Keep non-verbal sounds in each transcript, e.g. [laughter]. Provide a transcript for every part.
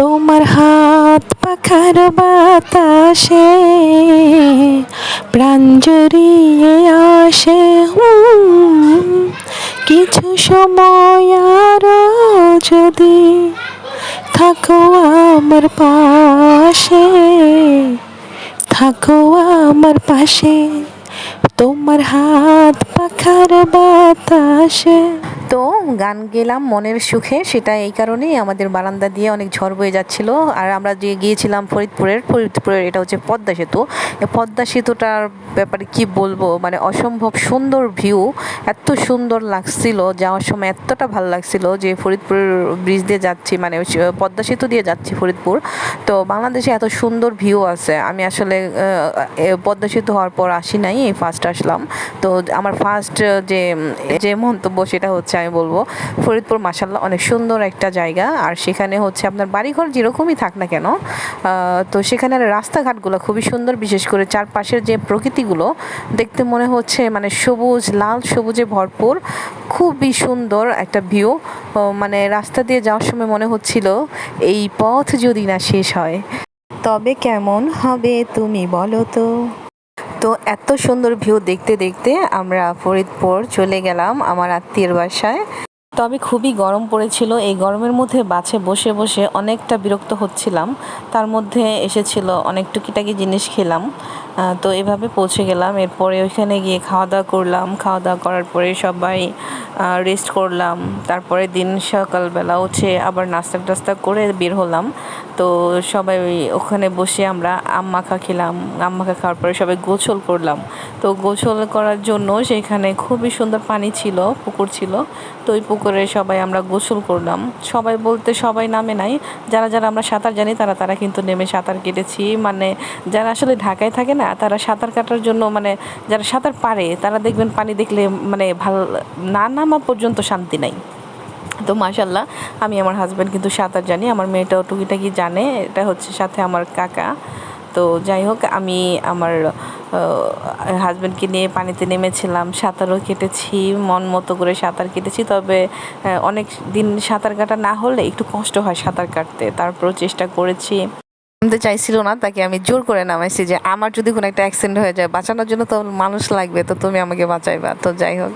তোমার হাত পাখার বাতাসে প্রাণ জড়িয়ে আসে কিছু সময় আর যদি থাকো আমার পাশে, থাকো আমার পাশে, তোমার হাত পাখার বাতাসে। তো গান গেলাম মনের সুখে, সেটা এই কারণেই আমাদের বারান্দা দিয়ে অনেক ঝড় বয়ে যাচ্ছিল। আর আমরা যে গিয়েছিলাম ফরিদপুরের ফরিদপুরের এটা হচ্ছে পদ্মা সেতু। পদ্মা সেতুটার ব্যাপারে কি বলব? মানে অসম্ভব সুন্দর ভিউ এত সুন্দর লাগছিল, যাওয়ার সময় এতটা ভালো লাগছিল যে ফরিদপুর ব্রিজ দিয়ে যাচ্ছি মানে পদ্মা সেতু দিয়ে যাচ্ছি ফরিদপুর। তো বাংলাদেশে এত সুন্দর ভিউ আছে। আমি আসলে পদ্মা সেতু হওয়ার পর আসি নাই, এই ফার্স্ট আসলাম। তো আমার ফার্স্ট যে যে মন্তব্য সেটা হচ্ছে আমি বলব, ফরিদপুর মাসাল্লাহ অনেক সুন্দর একটা জায়গা। আর সেখানে হচ্ছে আপনার বাড়িঘর যেরকমই থাক না কেন তো সেখানে রাস্তাঘাটগুলো খুবই সুন্দর, বিশেষ করে চারপাশের যে প্রকৃতিগুলো, দেখতে মনে হচ্ছে মানে সবুজ, লাল সবুজে ভরপুর, খুবই সুন্দর একটা ভিউ মানে রাস্তা দিয়ে যাওয়ার সময় মনে হচ্ছিল, এই পথ যদি না শেষ হয়, তবে কেমন হবে তুমি বলো তো? তো এত সুন্দর ভিউ দেখতে দেখতে আমরা ফরিদপুর চলে গেলাম আমার আত্মীয়ের বাসায়। তবে খুবই গরম পড়েছিল। এই গরমের মধ্যে বাসে বসে বসে অনেকটা বিরক্ত হচ্ছিলাম। তার মধ্যে এসেছিল অনেক টুকিটাকি জিনিস খেলাম। তো এভাবে পৌঁছে গেলাম। এরপরে ওইখানে গিয়ে খাওয়া দাওয়া করলাম। খাওয়া দাওয়া করার পরে সবাই রেস্ট করলাম। তারপরে দিন সকালবেলা উঠে আবার নাস্তা টাস্তা করে বের হলাম। তো সবাই ওখানে বসে আমরা আম মাখা খেলাম। আম মাখা খাওয়ার পরে সবাই গোসল করলাম। তো গোসল করার জন্য সেখানে খুবই সুন্দর পানি ছিল, পুকুর ছিল। তো ওই পুকুরে সবাই আমরা গোসল করলাম। সবাই বলতে সবাই নামে নাই। যারা যারা আমরা সাঁতার জানি, তারা তারা কিন্তু নেমে সাঁতার কেটেছি। মানে যারা আসলে ঢাকায় থাকে না, তারা সাঁতার কাটার জন্য মানে যারা সাঁতার পারে, তারা দেখবেন পানি দেখলে মানে ভালো, না নামা পর্যন্ত শান্তি নাই। তো মাশাল্লাহ আমি আমার হাজব্যান্ড কিন্তু সাঁতার জানি। আমার মেয়েটাও টুকিটাকি জানে। এটা হচ্ছে সাথে আমার কাকা। তো যাই হোক, আমি আমার হাজব্যান্ডকে নিয়ে পানিতে নেমেছিলাম, সাঁতারও কেটেছি, মন মতো করে সাঁতার কেটেছি। তবে অনেক দিন সাঁতার কাটা না হলে একটু কষ্ট হয় সাঁতার কাটতে। তারপরেও চেষ্টা করেছি। নামতে চাইছিল না, তাকে আমি জোর করে নামাইছি যে, আমার যদি কোনো একটা অ্যাক্সিডেন্ট হয়ে যায়, বাঁচানোর জন্য তো মানুষ লাগবে, তো তুমি আমাকে বাঁচাইবা। তো যাই হোক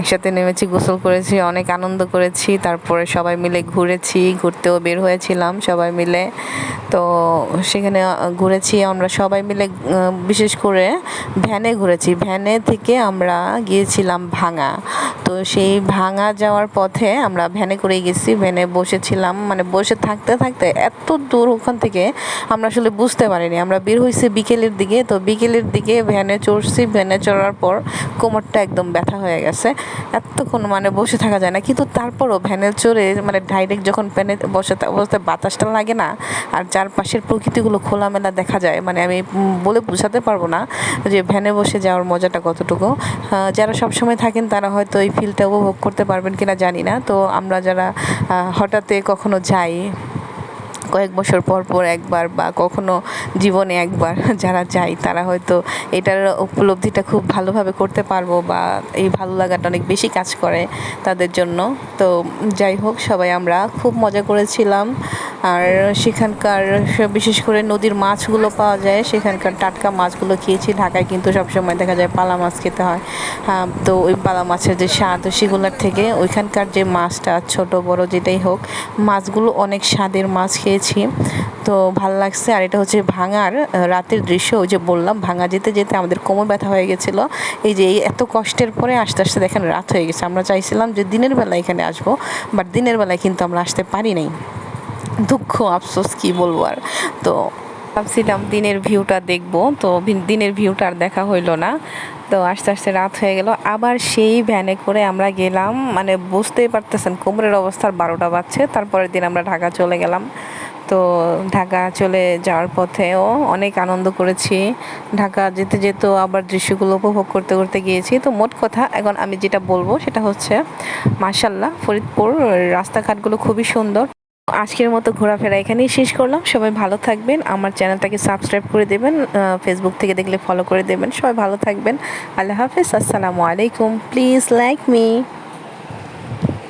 একসাথে নেমেছি, গোসল করেছি, অনেক আনন্দ করেছি, তারপরে সবাই মিলে ঘুরেছি, ঘুরতেও বের হয়েছিলাম সবাই মিলে। তো সেখানে ঘুরেছি, আমরা সবাই মিলে বিশেষ করে ভ্যানে ঘুরেছি। ভ্যানে থেকে আমরা গিয়েছিলাম ভাঙা। তো সেই ভাঙা যাওয়ার পথে আমরা ভ্যানে করে গেছি। ভ্যানে বসেছিলাম মানে বসে থাকতে থাকতে এত দূর ওখান থেকে আমরা আসলে বুঝতে পারিনি। আমরা বের হয়েছি বিকেলের দিকে, তো বিকেলের দিকে ভ্যানে চড়ছি। ভ্যানে চড়ার পর কোমরটা একদম ব্যথা হয়ে গেছে। এতক্ষণ মানে বসে থাকা যায় না। কিন্তু তারপরও ভ্যানে চড়ে মানে ডাইরেক্ট যখন ভ্যানে বসে বসতে বাতাসটা লাগে না, আর চারপাশের প্রকৃতিগুলো খোলামেলা দেখা যায় মানে আমি বলে বোঝাতে পারব না যে ভ্যানে বসে যাওয়ার মজাটা কতটুকু। যারা সবসময় থাকেন তারা হয়তো এই ফিলটা উপভোগ করতে পারবেন কিনা জানি না। তো আমরা যারা হঠাৎ কখনো যাই কয়েক বছর পর পর একবার বা কখনো জীবনে একবার [laughs] যারা যায়, তারা হয়তো এটার উপলব্ধিটা খুব ভালোভাবে করতে পারব বা এই ভালো লাগাটা অনেক বেশি কাজ করে তাদের জন্য। তো যাই হোক, সবাই আমরা খুব মজা করেছিলাম। আর সেখানকার বিশেষ করে নদীর মাছগুলো পাওয়া যায় সেখানকার টাটকা মাছগুলো খেয়েছি। ঢাকায় কিন্তু সবসময় দেখা যায় পালা মাছ খেতে হয়। আহ, তো ওই পালা মাছের যে স্বাদ সেগুলোর থেকে ওইখানকার যে মাছটা ছোট বড় যেটাই হোক মাছগুলো অনেক স্বাদের মাছ খেয়েছি। তো ভালো লাগছে। আর এটা হচ্ছে ভাঙার রাতের দৃশ্য। ওই যে বললাম ভাঙা যেতে যেতে আমাদের কোমর ব্যথা হয়ে গেছিল। এই যে এই এত কষ্টের পরে আস্তে আস্তে দেখেন রাত হয়ে গেছে। আমরা চাইছিলাম যে দিনের বেলা এখানে আসব বাট দিনের বেলায় কিন্তু আমরা আসতে পারি নাই। দুঃখ, আফসোস, কি বলব আর? তো ভাবছিলাম দিনের ভিউটা দেখব, তো দিনের ভিউটা আর দেখা হইল না। তো আস্তে আস্তে রাত হয়ে গেল। আবার সেই ভ্যানে করে আমরা গেলাম মানে বুঝতেই পারতেছেন, কোমরের অবস্থার বারোটা বাজছে। তারপরের দিন আমরা ঢাকা চলে গেলাম। তো ঢাকা চলে যাওয়ার পথেও অনেক আনন্দ করেছি। ঢাকা যেতে যেতেও আবার দৃশ্যগুলো উপভোগ করতে করতে গিয়েছি। তো মোট কথা, এখন আমি যেটা বলব সেটা হচ্ছে মার্শাল্লাহ ফরিদপুর, রাস্তাঘাটগুলো খুবই সুন্দর। আজকের মতো ঘোরাফেরা এখানেই শেষ করলাম। সবাই ভালো থাকবেন। আমার চ্যানেলটাকে সাবস্ক্রাইব করে দেবেন ফেসবুক থেকে দেখলে ফলো করে দেবেন। সবাই ভালো থাকবেন। আল্লাহ হাফেজ। আসসালামু আলাইকুম। Please like me